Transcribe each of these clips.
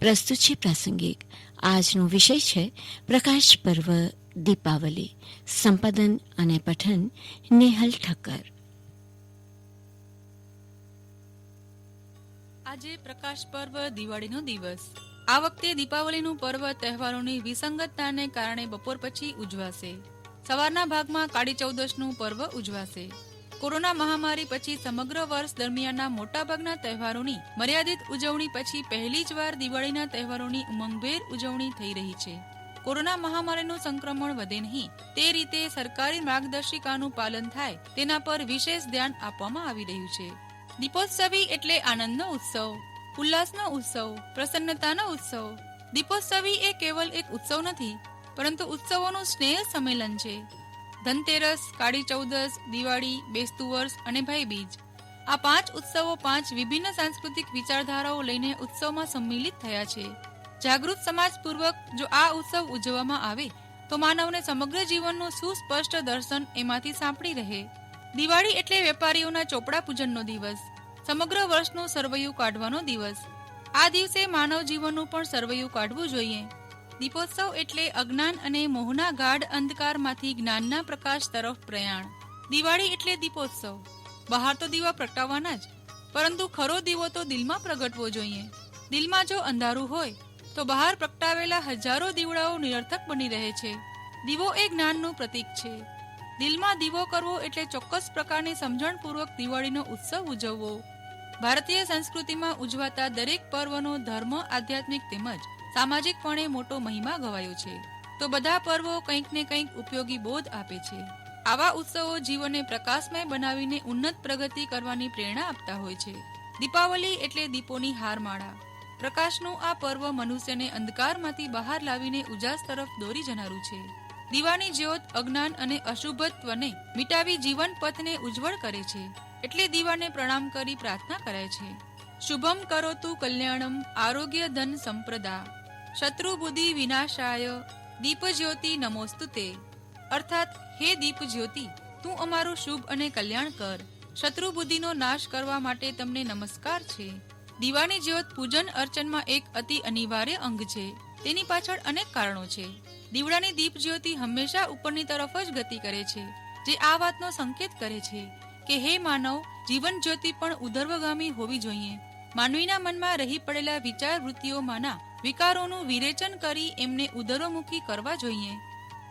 પ્રસ્તુત છે પ્રાસંગિક. આજનો વિષય છે પ્રકાશ પર્વ, દીપાવલી, સંપાદન અને પઠન, નેહલ ઠક્કર. આજે પ્રકાશ પર્વ દિવાળીનો દિવસ. આ વખતે દીપાવલીનું પર્વ તહેવારોની વિસંગતતાને કારણે બપોર પછી ઉજવાશે. સવારના ભાગમાં કાળી ચૌદશનું પર્વ ઉજવાશે. કોરોના મહામારી પછી સમગ્ર વર્ષ દરમિયાનના મોટાભાગના તહેવારોની મર્યાદિત ઉજવણી પછી પહેલી જ વાર દિવાળીના તહેવારોની ઉમંગભેર ઉજવણી થઈ રહી છે. કોરોના મહામારીનું સંક્રમણ વધે નહીં, તે રીતે સરકારી માર્ગદર્શિકાનું પાલન થાય તેના પર વિશેષ ધ્યાન આપવામાં આવી રહ્યું છે. દીપોત્સવી એટલે આનંદનો ઉત્સવ, ઉલ્લાસનો ઉત્સવ, પ્રસન્નતાનો ઉત્સવ. દીપોત્સવી એ કેવલ એક ઉત્સવ નથી, પરંતુ ઉત્સવોનું સ્નેહ સંમેલન છે. ધનતેરસ, કાળી ચૌદસ, દિવાળી, બેસતું વર્ષ અને ભાઈબીજ આ પાંચ ઉત્સવો પાંચ વિભિન્ન સાંસ્કૃતિક વિચારધારાઓ લઈને ઉત્સવમાં સંમિલિત થયા છે. જાગૃત સમાજપૂર્વક જો આ ઉત્સવ ઉજવવામાં આવે, તો માનવને સમગ્ર જીવનનું સુસ્પષ્ટ દર્શન એમાંથી સાંપડી રહે. દિવાળી એટલે વેપારીઓના ચોપડા પૂજનનો દિવસ. સમગ્ર વર્ષનું સરવૈયું કાઢવાનો દિવસ. આ દિવસે માનવ જીવનનું પણ સરવૈયું કાઢવું જોઈએ. દીપોત્સવ એટલે અજ્ઞાન અને મોહના ગાઢ અંધકારમાંથી જ્ઞાનના પ્રકાશ તરફ પ્રયાણ. દિવાળી એટલે દીપોત્સવ. બહાર તો દીવા પ્રગટાવવાના જ, પરંતુ ખરો દીવો તો દિલમાં પ્રગટવો જોઈએ. દિલમાં જો અંધારું હોય, તો બહાર પ્રગટાવેલા હજારો દીવડાઓ નિરર્થક બની રહે છે. દીવો એ જ્ઞાનનું પ્રતીક છે. દિલમાં દીવો કરવો એટલે ચોક્કસ પ્રકારની સમજણપૂર્વક દિવાળીનો ઉત્સવ ઉજવવો. ભારતીય સંસ્કૃતિમાં ઉજવાતા દરેક પર્વનો ધર્મ, આધ્યાત્મિક તેમજ સામાજિકપણે મોટો મહિમા ગવાયો છે. તો બધા પર્વો કંઈક ને કંઈક ઉપયોગી બોધ આપે છે. આવા ઉત્સવો જીવનને પ્રકાશમય બનાવીને ઉન્નત પ્રગતિ કરવાની પ્રેરણા આપતા હોય છે. દીપાવલી એટલે દીપોની હારમાળા. પ્રકાશનું આ પર્વ મનુષ્યને અંધકારમાંથી બહાર લાવીને ઉજાસ તરફ દોરી જનારું છે. દીવાની જ્યોત અજ્ઞાન અને અશુભત્વને મિટાવી જીવન પથને ઉજ્જવળ કરે છે. એટલે દીવાને પ્રણામ કરી પ્રાર્થના કરાય છે. શુભમ કરો તું કલ્યાણમ, આરોગ્ય ધન સંપ્રદા. શત્રુ બુદ્ધિ વિનાશાય દીપ જ્યોતિ નમોસ્તુ તે. અર્થાત, હે દીપ જ્યોતિ તું અમારું શુભ અને કલ્યાણ કર. શત્રુ બુદ્ધિનો નાશ કરવા માટે તમને નમસ્કાર છે. દીવાની જ્યોત પૂજન અર્ચનમાં એક અતિ અનિવાર્ય અંગ છે. તેની પાછળ અનેક કારણો છે. દીવડાની દીપ જ્યોતિ હંમેશા ઉપરની તરફ જ ગતિ કરે છે, જે આ વાતનો સંકેત કરે છે. કે હે માનવ, જીવન જ્યોતિ પણ ઉધર્વગામી હોવી જોઈએ. માનવીના મનમાં રહી પડેલા વિચાર વૃત્તિઓમાંના વિકારોનું વિરેચન કરી એમને ઉદરોમુખી કરવા જોઈએ.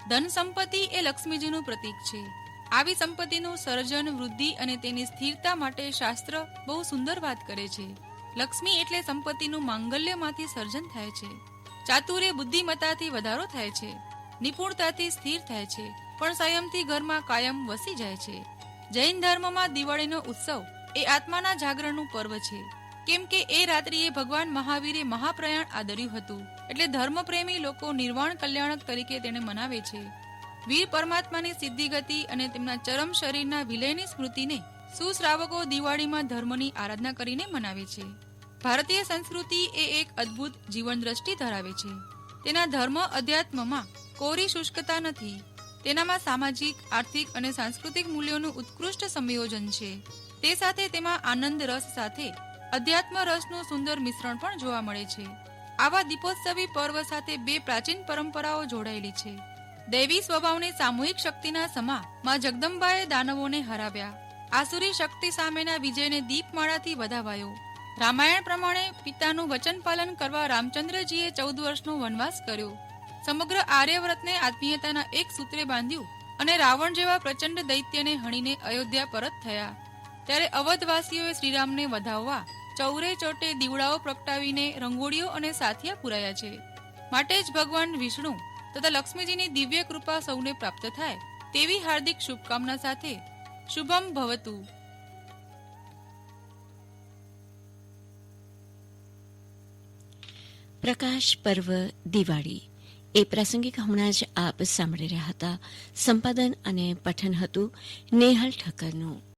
ધન સંપત્તિ એ લક્ષ્મીજીનું પ્રતીક છે. આવી સંપત્તિનું સર્જન, વૃદ્ધિ અને તેની સ્થિરતા માટે શાસ્ત્ર બહુ સુંદર વાત કરે છે. લક્ષ્મી એટલે સંપત્તિનું માંગલ્યમાંથી સર્જન થાય છે. ચાતુર્ય બુદ્ધિમત્તાથી વધારો થાય છે. નિપુણતાથી સ્થિર થાય છે. પણ સંયમથી ઘરમાં કાયમ વસી જાય છે. જૈન ધર્મમાં દિવાળીનો ઉત્સવ એ આત્માના જાગરણનું પર્વ છે. કેમ કે એ રાત્રિએ ભગવાન મહાવીરે મહાપ્રયાણ આદર્યું હતું. એટલે ધર્મપ્રેમી લોકો નિર્વાણ કલ્યાણક તરીકે તેને મનાવે છે. વીર પરમાત્માની સિદ્ધિ ગતિ અને તેમના ચરમ શરીરના વિલયની સ્મૃતિને સુશ્રાવકો દિવાળીમાં ધર્મની આરાધના કરીને મનાવે છે. ભારતીય સંસ્કૃતિ એ એક અદ્ભુત જીવન દ્રષ્ટિ ધરાવે છે. તેના ધર્મ અધ્યાત્મમાં કોરી શુષ્કતા નથી. તેનામાં સામાજિક, આર્થિક અને સાંસ્કૃતિક મૂલ્યોનું ઉત્કૃષ્ટ સંયોજન છે. તે સાથે તેમાં આનંદ રસ સાથે અધ્યાત્મ રસનું સુંદર મિશ્રણ પણ જોવા મળે છે. આવા દીપોત્સવી પર્વ સાથે બે પ્રાચીન પરંપરાઓ જોડાયેલી છે. દૈવી સ્વભાવની સામૂહિક શક્તિના સમા માં જગદંબાએ દાનવોને હરાવ્યા. આસુરી શક્તિ સામેના વિજયને દીપમાળાથી વધાવાયો. રામાયણ પ્રમાણે પિતાનું વચન પાલન કરવા રામચંદ્રજીએ ચૌદ વર્ષનો વનવાસ કર્યો. સમગ્ર આર્યવ્રતને આત્મીયતાના એક સૂત્રે બાંધ્યું અને રાવણ જેવા પ્રચંડ દૈત્યને હણીને અયોધ્યા પરત થયા. ત્યારે અવધવાસીઓએ શ્રીરામને વધાવવા ચૌરે ચોટે દીવડાઓ પ્રગટાવીને રંગોળીઓ અને સાથિયા પુરાયા છે. માટે જ ભગવાન વિષ્ણુ તથા લક્ષ્મીજીની દિવ્ય કૃપા સૌને પ્રાપ્ત થાય તેવી હાર્દિક શુભકામના સાથે શુભમ ભવતુ. પ્રકાશ પર્વ દિવાળી. એ પ્રાસંગિક હમણાં જ આપ સાંભળી રહ્યા હતા સંપાદન અને પઠન હતું નેહલ ઠક્કરનું.